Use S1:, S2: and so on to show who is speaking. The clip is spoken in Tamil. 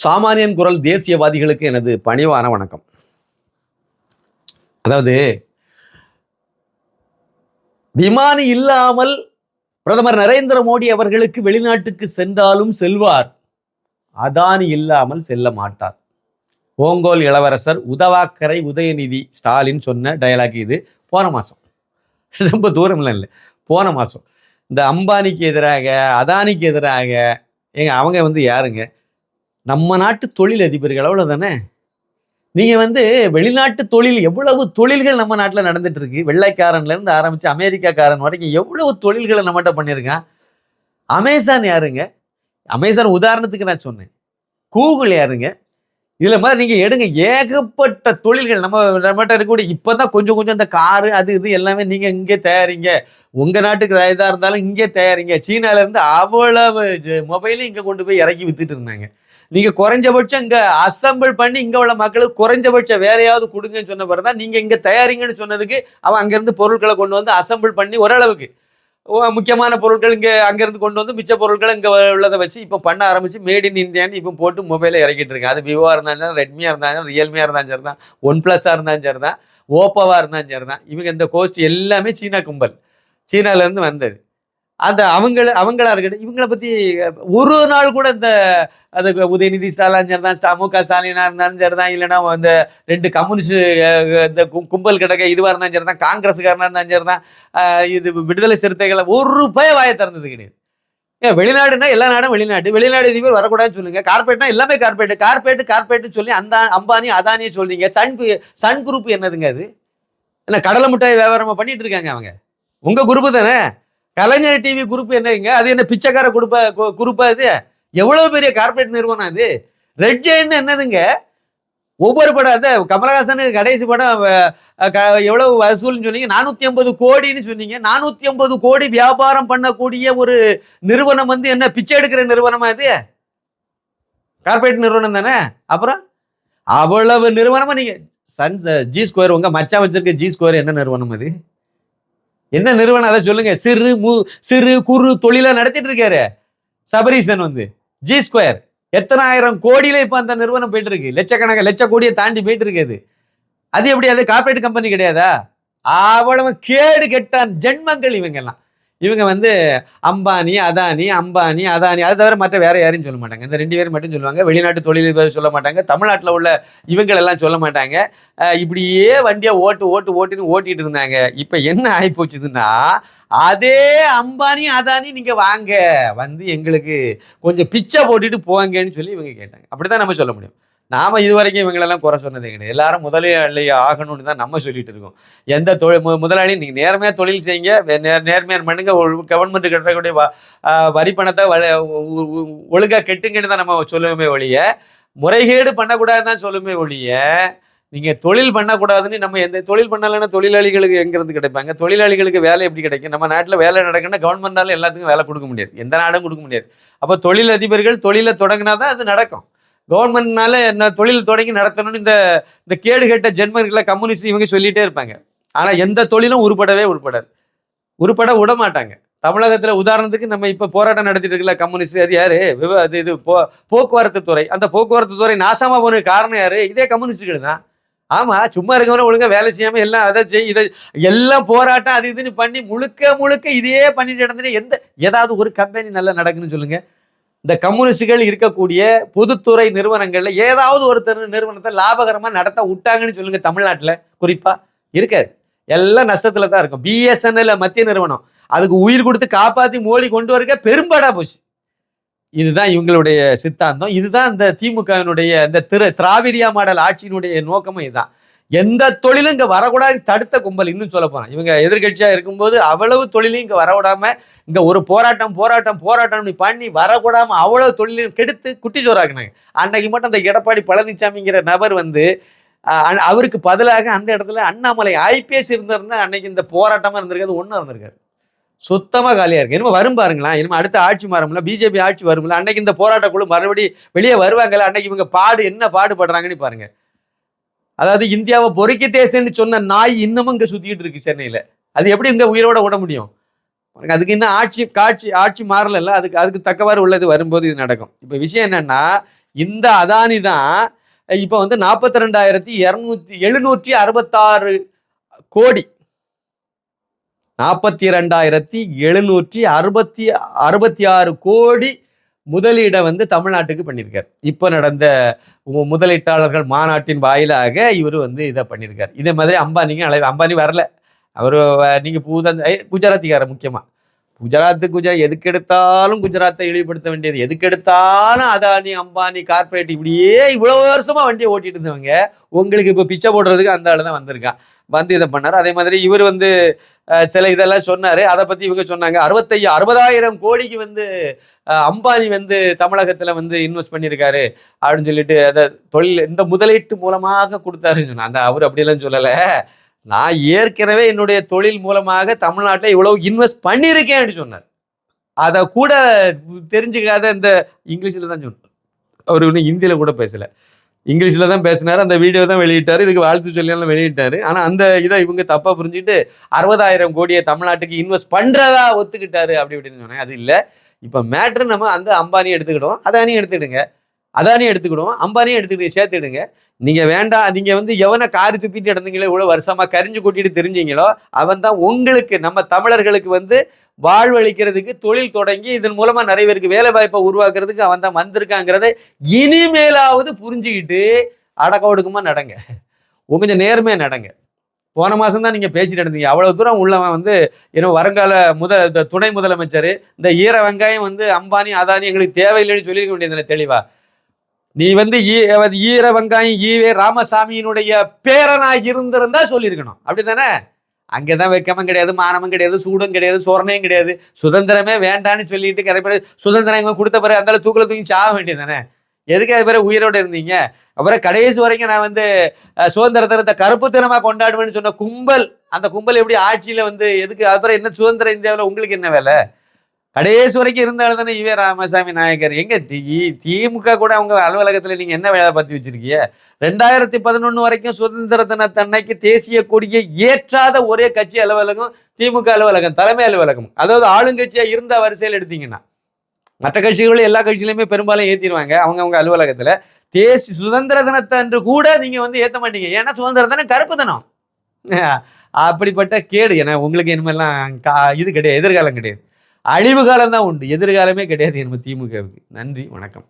S1: சாமானியன் குரல் தேசியவாதிகளுக்கு எனது பணிவான வணக்கம். அதாவது விமானி இல்லாமல் பிரதமர் நரேந்திர மோடி அவர்களுக்கு வெளிநாட்டுக்கு சென்றாலும் செல்வார். அதானி இல்லாமல் செல்ல மாட்டார். ஓங்கோல் இளவரசர் உதவாக்கரை உதயநிதி ஸ்டாலின் சொன்ன டயலாக் இது. போன மாதம் ரொம்ப தூரம்லாம் இல்லை. போன மாதம் இந்த அம்பானிக்கு எதிராக அதானிக்கு எதிராக ஏங்க அவங்க வந்து யாருங்க? நம்ம நாட்டு தொழில் அதிபர்கள் அவ்வளோதானே நீங்கள் வந்து வெளிநாட்டு தொழில் எவ்வளவு தொழில்கள் நம்ம நாட்டில் நடந்துட்டு இருக்கு வெள்ளைக்காரன்லேருந்து ஆரம்பித்து அமெரிக்காக்காரன் வரைக்கும் எவ்வளவு தொழில்களை நம்மகிட்ட பண்ணியிருக்கான்? அமேசான் யாருங்க? அமேசான் உதாரணத்துக்கு நான் சொன்னேன். கூகுள் யாருங்க? இதில் மாதிரி நீங்கள் எடுங்க. ஏகப்பட்ட தொழில்கள் நம்ம நம்மகிட்ட இருக்கக்கூடிய இப்போ தான் கொஞ்சம் கொஞ்சம் இந்த காரு அது இது எல்லாமே நீங்கள் இங்கே தயாரிங்க. உங்கள் நாட்டுக்கு இதாக இருந்தாலும் இங்கே தயாரிங்க. சீனாவிலேருந்து அவ்வளவு மொபைலும் இங்கே கொண்டு போய் இறக்கி வித்துட்டு இருந்தாங்க. நீங்கள் குறைஞ்சபட்சம் இங்கே அசம்பிள் பண்ணி இங்கே உள்ள மக்களுக்கு குறைஞ்சபட்சம் வேறையாவது கொடுங்கன்னு சொன்ன பிறகு தான் நீங்கள் இங்கே தயாரிங்கன்னு சொன்னதுக்கு அவன் அங்கேருந்து பொருட்களை கொண்டு வந்து அசம்பிள் பண்ணி ஓரளவுக்கு முக்கியமான பொருட்கள் இங்கே அங்கேருந்து கொண்டு வந்து மிச்ச பொருட்களை இங்கே உள்ளதை வச்சு இப்போ பண்ண ஆரம்பிச்சு மேட் இன் இந்தியான்னு இப்போ போட்டு மொபைலில் இறக்கிட்டு இருக்கு அது விவோவாக இருந்தாலும் சரி ரெட்மியாக இருந்தாலும் ரியல்மியாக இருந்தாலும் சரி தான் ஒன் ப்ளஸ்ஸாக இருந்தாலும் சரி தான் ஓப்போவாக இருந்தாலும் சரி தான். இவங்க இந்த கோஸ்ட் எல்லாமே சீனா கும்பல். சீனாலேருந்து வந்தது. அந்த அவங்கள அவங்களா இருக்கட்டும் இவங்கள பற்றி ஒரு நாள் கூட இந்த அது உதயநிதி ஸ்டாலின் சரி தான் ஸ்டா மு க ஸ்டாலினாக இருந்தாலும் சரி தான் இல்லைன்னா அந்த ரெண்டு கம்யூனிஸ்ட் இந்த கும்பல் கிடக்க இதுவாக இருந்தாலும் சரி தான் காங்கிரஸுக்காரனாக இருந்தாலும் சரி தான் இது விடுதலை சிறுத்தைகளை ஒரு பய வாயை திறந்தது கிடையாது. ஏன் வெளிநாடுனா எல்லா நாடும் வெளிநாடு வெளிநாடு பேர் வரக்கூடாதுன்னு சொல்லுங்க கார்பரேட்னா எல்லாமே கார்பரேட் கார்பரேட் கார்பரேட்னு சொல்லி அந்த அம்பானி அதானியே சொல்றீங்க சன் கு- சன் குரூப் என்னதுங்க அது? என்ன கடலை முட்டாய் வியாபாரமாக பண்ணிட்டு இருக்காங்க அவங்க? உங்கள் குரூப்பு தானே? கலைஞர் டிவி குரூப் என்னங்க அது என்ன பிச்சைக்கார குடுப்ப குரூப்பா இது? எவ்வளவு பெரிய கார்பரேட் நிறுவனம் அது? ரெட் ஜெயின் என்னதுங்க ஒவ்வொரு படம் அந்த கமலஹாசனுக்கு கடைசி படம் க- எவ்வளவு வசூல்னு சொன்னீங்க? நானூத்தி ஐம்பது கோடின்னு சொன்னீங்க. நானூத்தி ஐம்பது கோடி வியாபாரம் பண்ணக்கூடிய ஒரு நிறுவனம் வந்து என்ன பிச்சை எடுக்கிற நிறுவனமா இது? கார்பரேட் நிறுவனம் தானே? அப்புறம்? அவ்வளவு நிறுவனமா நீங்க சன் ஜி ஸ்கொயர் உங்க மச்சான் வச்சிருக்க ஜி ஸ்கொயர் என்ன நிறுவனம் அது? என்ன நிறுவனம்? அதை சொல்லுங்க. சிறு மு சிறு குறு தொழிலை நடத்திட்டு இருக்காரு. சபரீசன் வந்து. ஜி ஸ்கொயர் எத்தனை ஆயிரம் கோடியில இப்போ அந்த நிறுவனம் போயிட்டு இருக்கு லட்சக்கணக்க லட்ச கோடியை தாண்டி போயிட்டு இருக்குது அது எப்படி? அது கார்பரேட் கம்பெனி கிடையாதா? அவ்வளவு கேடு கெட்டான் ஜென்மங்கள் இவங்கெல்லாம். இவங்க வந்து அம்பானி அதானி அம்பானி அதானி. அது தவிர மற்ற வேற யாரையும் சொல்ல மாட்டாங்க. இந்த ரெண்டு பேரும் மட்டும் சொல்லுவாங்க. வெளிநாட்டு தொழிலதிபர் சொல்ல மாட்டாங்க. தமிழ்நாட்டில் உள்ள இவங்கள் எல்லாம் சொல்ல மாட்டாங்க. இப்படியே வண்டியை ஓட்டு ஓட்டு ஓட்டுன்னு ஓட்டிட்டு இருந்தாங்க. இப்போ என்ன ஆகி போச்சுதுன்னா அதே அம்பானி அதானி நீங்கள் வாங்க. வந்து எங்களுக்கு கொஞ்சம் பிச்சை போட்டுட்டு போங்கன்னு சொல்லி இவங்க கேட்டாங்க. அப்படிதான் நம்ம சொல்ல முடியும். நாம் இதுவரைக்கும் இவங்களெல்லாம் குறை சொன்னது கிடையாது. எல்லாரும் முதலாளி ஆகணும்னு தான் நம்ம சொல்லிட்டு இருக்கோம். எந்த தொழில் மு- முதலாளி நீங்கள் நேர்மையாக தொழில் செய்யுங்க நேர் நேர்மையாக பண்ணுங்க கவர்மெண்ட் கட்டக்கூடிய வ- வரி பணத்தை வ- ஒழுங்காக கெட்டுங்கன்னு தான் நம்ம சொல்லுவோமே ஒழிய முறைகேடு பண்ணக்கூடாதுன்னு தான் சொல்லுமே ஒழிய நீங்கள் தொழில் பண்ணக்கூடாதுன்னு நம்ம எந்த தொழில் பண்ணலைன்னா தொழிலாளிகளுக்கு எங்கேருந்து கிடைப்பாங்க? தொழிலாளிகளுக்கு வேலை எப்படி கிடைக்கும்? நம்ம நாட்டில் வேலை நடக்குன்னா கவர்மெண்டால எல்லாத்துக்கும் வேலை கொடுக்க முடியாது. எந்த நாடும் கொடுக்க முடியாது. அப்போ தொழில் அதிபர்கள் தொழிலை தொடங்கினா தான் அது நடக்கும். கவர்மெண்ட்னால என்ன தொழில் தொடங்கி நடத்தணும்னு இந்த இந்த கேடு கேட்ட ஜென்மர்களை கம்யூனிஸ்ட் இவங்க சொல்லிட்டே இருப்பாங்க. ஆனால் எந்த தொழிலும் உருப்படவே உருப்படாது. உருப்பட விட மாட்டாங்க உதாரணத்துக்கு நம்ம இப்போ போராட்டம் நடத்திட்டு இருக்கல கம்யூனிஸ்ட் அது யாரு? விவ அது இது போ போக்குவரத்து துறை. அந்த போக்குவரத்து துறை நாசமா போன காரணம் யாரு? இதே கம்யூனிஸ்டுகள் தான். ஆமா சும்மா இருக்கவன ஒழுங்காக வேலை செய்யாம எல்லாம் அதை செய் இதை எல்லாம் போராட்டம் அது இதுன்னு பண்ணி முழுக்க முழுக்க இதையே பண்ணிட்டு நடந்துட்டு எந்த ஏதாவது ஒரு கம்பெனி நல்லா நடக்குன்னு சொல்லுங்க. இந்த கம்யூனிஸ்டுகள் இருக்கக்கூடிய பொதுத்துறை நிறுவனங்கள்ல ஏதாவது ஒரு நிறுவனத்தை லாபகரமா நடத்த விட்டாங்கன்னு சொல்லுங்க தமிழ்நாட்டுல. குறிப்பா இருக்காது. எல்லாம் நஷ்டத்துல தான் இருக்கும். பிஎஸ்என்எல் மத்திய நிறுவனம். அதுக்கு உயிர் கொடுத்து காப்பாத்தி மோடி கொண்டு வரக்க பெரும்பாடா போச்சு. இதுதான் இவங்களுடைய சித்தாந்தம். இதுதான் இந்த திமுகவினுடைய இந்த திரு திராவிடியா மாடல் ஆட்சியினுடைய நோக்கமும் இதுதான். எந்த தொழிலும் இங்கே வரக்கூடாது தடுத்த கும்பல் இன்னும் சொல்ல போனால் இவங்க எதிர்கட்சியாக இருக்கும்போது அவ்வளவு தொழிலையும் இங்கே வரவிடாமல் இந்த ஒரு போராட்டம் போராட்டம் போராட்டம் பண்ணி வரக்கூடாமல் அவ்வளவு தொழிலையும் கெடுத்து குட்டி சோறாக்குனாங்க. அன்னைக்கு மட்டும் அந்த எடப்பாடி பழனிசாமிங்கிற நபர் வந்து அவருக்கு பதிலாக அந்த இடத்துல அண்ணாமலை ஐபிஎஸ் இருந்திருந்தா அன்னைக்கு இந்த போராட்டமாக இருந்திருக்காது ஒன்றும் இருந்திருக்காரு சுத்தமாக காலியாக இருக்குது இனிமே வரும் பாருங்களா இனிமே அடுத்த ஆட்சி மாறும்ல பிஜேபி ஆட்சி வரும்ல அன்னைக்கு இந்த போராட்ட குழு மறுபடி வெளியே வருவாங்கல்ல அன்னைக்கு இவங்க பாடு என்ன பாடுபடுறாங்கன்னு பாருங்கள் அதாவது இந்தியாவை பொறிக்க தேசம்னு சொன்ன நாய் இன்னமும் இங்கே சுத்திட்டு இருக்கு சென்னையில். அது எப்படி இங்கே உயிரோட விட முடியும்? அதுக்கு இன்னும் ஆட்சி காட்சி ஆட்சி மாறல அதுக்கு அதுக்கு தக்கவாறு உள்ளது வரும்போது இது நடக்கும். இப்போ விஷயம் என்னன்னா இந்த அதானி தான் இப்போ வந்து நாற்பத்தி ரெண்டாயிரத்தி இரநூத்தி எழுநூற்றி அறுபத்தாறு கோடி. நாற்பத்தி ரெண்டாயிரத்தி எழுநூற்றி அறுபத்தி அறுபத்தி ஆறு கோடி முதலீடை வந்து தமிழ்நாட்டுக்கு பண்ணியிருக்கார் இப்போ நடந்த முதலீட்டாளர்கள் மாநாட்டின் வாயிலாக இவர் வந்து இதை பண்ணியிருக்கார் இதே மாதிரி அம்பானிக்கு அலை அம்பானி வரல. அவர் நீங்கள் பூதந்த ஏய், குஜராத்திக்காரர் முக்கியமாக குஜராத்து குஜராத் எதுக்கு எடுத்தாலும் குஜராத்தை இழிவுபடுத்த வேண்டியது. எதுக்கு எடுத்தாலும் அதானி அம்பானி கார்ப்பரேட் இப்படியே இவ்வளோ வருஷமா வண்டியை ஓட்டிட்டு இருந்தவங்க உங்களுக்கு இப்போ பிச்சை போடுறதுக்கு அந்த ஆள் தான் வந்திருக்கான் வந்து இதை பண்ணார். அதே மாதிரி இவர் வந்து சில இதெல்லாம் சொன்னார். அதை பற்றி இவங்க சொன்னாங்க. அறுபத்தையா அறுபதாயிரம் கோடிக்கு வந்து அம்பானி வந்து தமிழகத்தில் வந்து இன்வெஸ்ட் பண்ணியிருக்காரு அப்படின்னு சொல்லிட்டு அதை தொழில் இந்த முதலீட்டு மூலமாக கொடுத்தாருன்னு சொன்னாங்க அந்த அவர் அப்படியெல்லாம் சொல்லலை. நான் ஏற்கனவே என்னுடைய தொழில் மூலமாக தமிழ்நாட்டில் இவ்வளவு இன்வெஸ்ட் பண்ணியிருக்கேன் அப்படின்னு சொன்னார். அதை கூட தெரிஞ்சுக்காத இந்த இங்கிலீஷில் தான் சொன்னார். அவர் இன்னும் ஹிந்தியில் கூட பேசலை. இங்கிலீஷில் தான் பேசினார் அந்த வீடியோ தான் வெளியிட்டார் இதுக்கு வாழ்த்து சொல்லியெல்லாம் வெளியிட்டார். ஆனால் அந்த இதை இவங்க தப்பாக புரிஞ்சுட்டு அறுபதாயிரம் கோடியை தமிழ்நாட்டுக்கு இன்வெஸ்ட் பண்ணுறதா ஒத்துக்கிட்டாரு அப்படி இப்படின்னு சொன்னேன் அது இல்லை. இப்போ மேட்ரு நம்ம அந்த அம்பானியும் எடுத்துக்கிட்டோம் அதானியும் எடுத்துக்கிடுங்க. அதானியும் எடுத்துக்கிடுவோம் அம்பானியும் எடுத்துக்கிட்டு சேர்த்துடுங்க நீங்கள் வேண்டாம் நீங்கள் வந்து எவனை காரி துப்பிட்டு இடந்தீங்களோ இவ்வளோ வருஷமாக கரிஞ்சு கொட்டிட்டு தெரிஞ்சீங்களோ அவன் தான் உங்களுக்கு நம்ம தமிழர்களுக்கு வந்து வாழ்வளிக்கிறதுக்கு தொழில் தொடங்கி இதன் மூலமாக நிறைய பேருக்கு வேலை வாய்ப்பை உருவாக்குறதுக்கு அவன் தான் வந்திருக்காங்கிறத இனிமேலாவது புரிஞ்சுக்கிட்டு அடக்க ஒடுக்கமாக நடங்க. கொஞ்சம் நேர்மையாக நடங்க. போன மாதம் தான் நீங்கள் பேசிட்டு இருந்தீங்க. அவ்வளோ தூரம் உள்ளவன் வந்து ஏன்னா வருங்கால முத இந்த துணை முதலமைச்சர் இந்த ஈர வெங்காயம் வந்து அம்பானி அதானி எங்களுக்கு தேவையில்லைன்னு சொல்லியிருக்க வேண்டியது தெளிவாக நீ வந்து ஈ- ஈர வெங்காயம் ஈவே ராமசாமியினுடைய பேரனா இருந்திருந்தா சொல்லியிருக்கணும். அப்படிதானே அங்கதான் வெக்கமும் கிடையாது மானமும் கிடையாது சூடும் கிடையாது சோரணையும் கிடையாது. சுதந்திரமே வேண்டான்னு சொல்லிட்டு கரைப்பட சுதந்திரம் இவங்க கொடுத்த பிறகு அந்த தூக்கில் தூக்கில தூக்கி சாக வேண்டியதானே எதுக்கு அது பிறகு உயிரோடு இருந்தீங்க? அப்புறம் கடைசி வரைக்கும் நான் வந்து சுதந்திர தினத்தை கருப்பு தினமா கொண்டாடுவேன்னு சொன்ன கும்பல் அந்த கும்பல் எப்படி ஆட்சியில வந்து எதுக்கு அப்புறம் என்ன சுதந்திர இந்தியாவில் உங்களுக்கு என்ன வேலை? கடைசி வரைக்கும் இருந்தாலும் தானே இவே ராமசாமி நாயக்கர். எங்க தி- திமுக கூட அவங்க அலுவலகத்துல நீங்க என்ன வேலை பார்த்து வச்சிருக்கீங்க? ரெண்டாயிரத்தி பதினொன்னு வரைக்கும் சுதந்திர தினத்தன்னைக்கு தேசிய கொடியை ஏற்றாத ஒரே கட்சி அலுவலகம் திமுக அலுவலகம் தலைமை அலுவலகம். அதாவது ஆளுங்கட்சியா இருந்த வரிசையில் எடுத்தீங்கன்னா மற்ற கட்சிகளும் எல்லா கட்சியிலுமே பெரும்பாலும் ஏத்திடுவாங்க அவங்க அவங்க அலுவலகத்துல. தேசி சுதந்திர தினத்தன்று கூட நீங்க வந்து ஏத்த மாட்டீங்க. ஏன்னா சுதந்திர தினம் கருப்பு தினம். அப்படிப்பட்ட கேடு. ஏன்னா உங்களுக்கு இனிமேல்லாம் கா இது கிடையாது எதிர்காலம் கிடையாது. அழிவு காலம் தான் உண்டு. எதிர்காலமே கிடையாது நம்ம திமுகவுக்கு நன்றி வணக்கம்.